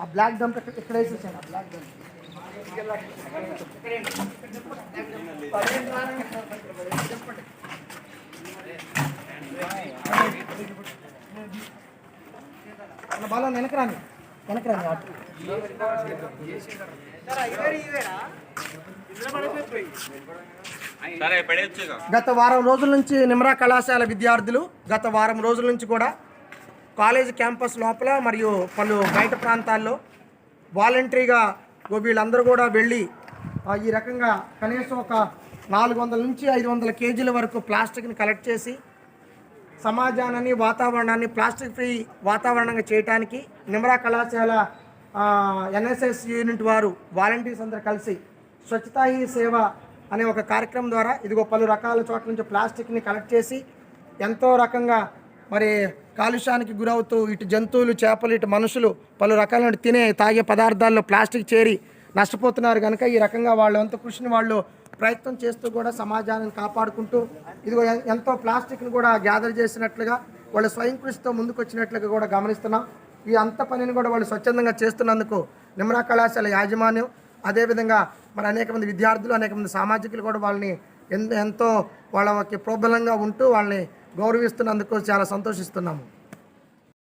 ఆ black dump ఇక్కడ వేసేసాను? ఆ బ్లాక్ డంప్. బాగా వెనకరాని వెనకరాని గత వారం రోజుల నుంచి నిమ్రా కళాశాల విద్యార్థులు గత వారం రోజుల నుంచి కూడా కాలేజ్ క్యాంపస్ లోపల మరియు పలు బయట ప్రాంతాల్లో వాలంటరీగా వీళ్ళందరూ కూడా వెళ్ళి ఈ రకంగా కనీసం ఒక నాలుగు వందల నుంచి ఐదు వందల కేజీల వరకు ప్లాస్టిక్ని కలెక్ట్ చేసి సమాజాన్ని వాతావరణాన్ని ప్లాస్టిక్ ఫ్రీ వాతావరణంగా చేయడానికి నిమ్రా కళాశాల ఎన్ఎస్ఎస్ యూనిట్ వారు వాలంటీర్స్ అందరూ కలిసి స్వచ్ఛతా హీ సేవ అనే ఒక కార్యక్రమం ద్వారా ఇదిగో పలు రకాల చోట్ల నుంచి ప్లాస్టిక్ని కలెక్ట్ చేసి ఎంతో రకంగా మరి కాలుష్యానికి గురవుతూ ఇటు జంతువులు చేపలు ఇటు మనుషులు పలు రకాలైన తినే తాగే పదార్థాల్లో ప్లాస్టిక్ చేరి నష్టపోతున్నారు కనుక ఈ రకంగా వాళ్ళు అంత కృషిని వాళ్ళు ప్రయత్నం చేస్తూ కూడా సమాజాన్ని కాపాడుకుంటూ ఇదిగో ఎంతో ప్లాస్టిక్ని కూడా గ్యాదర్ చేసినట్లుగా వాళ్ళు స్వయం కృషితో ముందుకొచ్చినట్లుగా కూడా గమనిస్తున్నాం. ఈ అంత పనిని కూడా వాళ్ళు స్వచ్ఛందంగా చేస్తున్నందుకు నిమ్రా కళాశాల యాజమాన్యం అదేవిధంగా మరి అనేక మంది విద్యార్థులు అనేక మంది సామాజికులు కూడా వాళ్ళని ఎంతో వాళ్ళకి ప్రోబలంగా ఉంటూ వాళ్ళని గౌరవిస్తున్నందుకు చాలా సంతోషిస్తున్నాము.